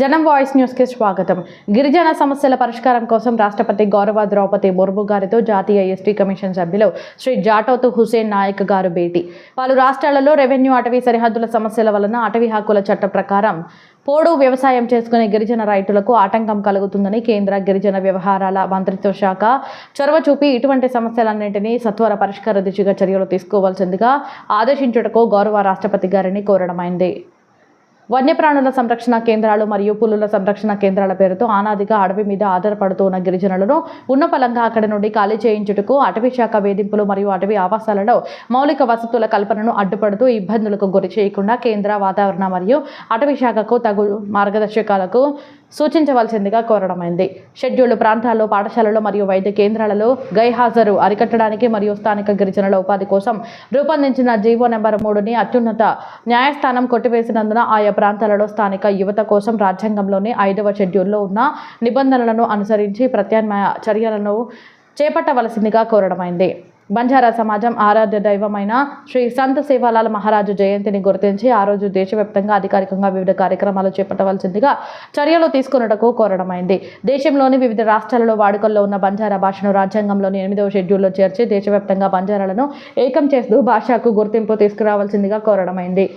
జనం వాయిస్ న్యూస్కి స్వాగతం. గిరిజన సమస్యల పరిష్కారం కోసం రాష్ట్రపతి గౌరవ ద్రౌపది ముర్ము గారితో జాతీయ ఎస్టీ కమిషన్ సభ్యులు శ్రీ జాటోత్ హుసేన్ నాయక్ గారు భేటీ. పలు రాష్ట్రాలలో రెవెన్యూ అటవీ సరిహద్దుల సమస్యల వలన అటవీ హక్కుల చట్ట ప్రకారం పోడు వ్యవసాయం చేసుకునే గిరిజన రైతులకు ఆటంకం కలుగుతుందని కేంద్ర గిరిజన వ్యవహారాల మంత్రిత్వ శాఖ చొరవ చూపి ఇటువంటి సమస్యలన్నింటినీ సత్వర పరిష్కార దిశగా చర్యలు తీసుకోవాల్సిందిగా ఆదేశించుటకు గౌరవ రాష్ట్రపతి గారిని కోరడమైంది. వన్యప్రాణుల సంరక్షణ కేంద్రాలు మరియు పులుల సంరక్షణ కేంద్రాల పేరుతో ఆనాదిగా అడవి మీద ఆధారపడుతూ ఉన్న గిరిజనులను ఉన్న పలంగా అక్కడి నుండి ఖాళీ చేయించుటకు అటవీ శాఖ వేధింపులు మరియు అటవీ ఆవాసాలలో మౌలిక వసతుల కల్పనను అడ్డుపడుతూ ఇబ్బందులకు గురి చేయకుండా కేంద్ర వాతావరణ మరియు అటవీ శాఖకు తగు మార్గదర్శకాలకు సూచించవలసిందిగా కోరడమైంది. షెడ్యూల్డ్ ప్రాంతాల్లో పాఠశాలలు మరియు వైద్య కేంద్రాలలో గైహాజరు అరికట్టడానికి మరియు స్థానిక గిరిజనుల ఉపాధి కోసం రూపొందించిన జీవో నెంబర్ మూడుని అత్యున్నత న్యాయస్థానం కొట్టివేసినందున ఆయా ప్రాంతాలలో స్థానిక యువత కోసం రాజ్యాంగంలోని ఐదవ షెడ్యూల్లో ఉన్న నిబంధనలను అనుసరించి ప్రత్యామ్నాయ చర్యలను చేపట్టవలసిందిగా కోరడమైంది. బంజారా సమాజం ఆరాధ్య దైవమైన శ్రీ సంత్ సేవాలాల్ మహారాజు జయంతిని గుర్తించి ఆ రోజు దేశవ్యాప్తంగా అధికారికంగా వివిధ కార్యక్రమాలు చేపట్టవలసిందిగా చర్యలు తీసుకున్నటకు కోరడమైంది. దేశంలోని వివిధ రాష్ట్రాలలో వాడుకల్లో ఉన్న బంజారా భాషను రాజ్యాంగంలోని ఎనిమిదవ షెడ్యూల్లో చేర్చి దేశవ్యాప్తంగా బంజారాలను ఏకం చేస్తూ భాషకు గుర్తింపు తీసుకురావాల్సిందిగా కోరడమైంది.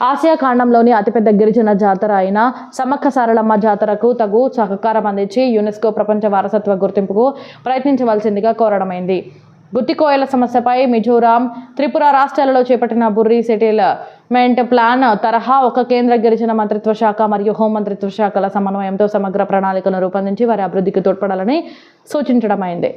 ఆసియా ఖండంలోని అతిపెద్ద గిరిజన జాతర అయిన సమ్మక్క సారలమ్మ జాతరకు తగు సహకారం అందించి యునెస్కో ప్రపంచ వారసత్వ గుర్తింపుకు ప్రయత్నించవలసిందిగా కోరడమైంది. గుత్తికోయల సమస్యపై మిజోరాం త్రిపుర రాష్ట్రాలలో చేపట్టిన బుర్రీ సెటిల్మెంట్ ప్లాన్ తరహా ఒక కేంద్ర గిరిజన మంత్రిత్వ శాఖ మరియు హోం మంత్రిత్వ శాఖల సమన్వయంతో సమగ్ర ప్రణాళికను రూపొందించి వారి అభివృద్ధికి తోడ్పడాలని సూచించడమైంది.